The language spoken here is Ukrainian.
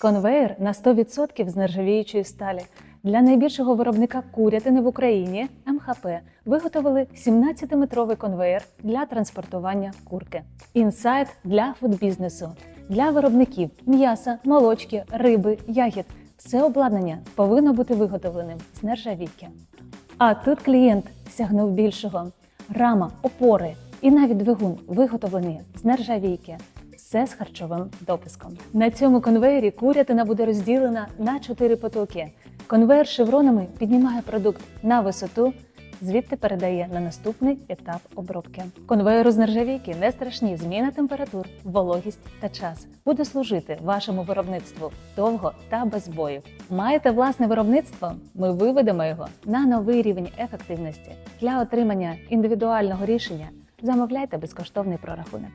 Конвеєр на 100% з нержавіючої сталі. Для найбільшого виробника курятини в Україні МХП виготовили 17-метровий конвеєр для транспортування курки. Інсайт для фудбізнесу, для виробників м'яса, молочки, риби, ягід. Все обладнання повинно бути виготовленим з нержавійки. А тут клієнт сягнув більшого. Рама, опори і навіть двигун виготовлені з нержавійки. Все з харчовим допуском. На цьому конвеєрі курятина буде розділена на чотири потоки. Конвеєр шевронами піднімає продукт на висоту, звідти передає на наступний етап обробки. Конвеєру з нержавійки не страшні зміни температур, вологість та час. Буде служити вашому виробництву довго та без боїв. Маєте власне виробництво? Ми виведемо його на новий рівень ефективності. Для отримання індивідуального рішення замовляйте безкоштовний прорахунок.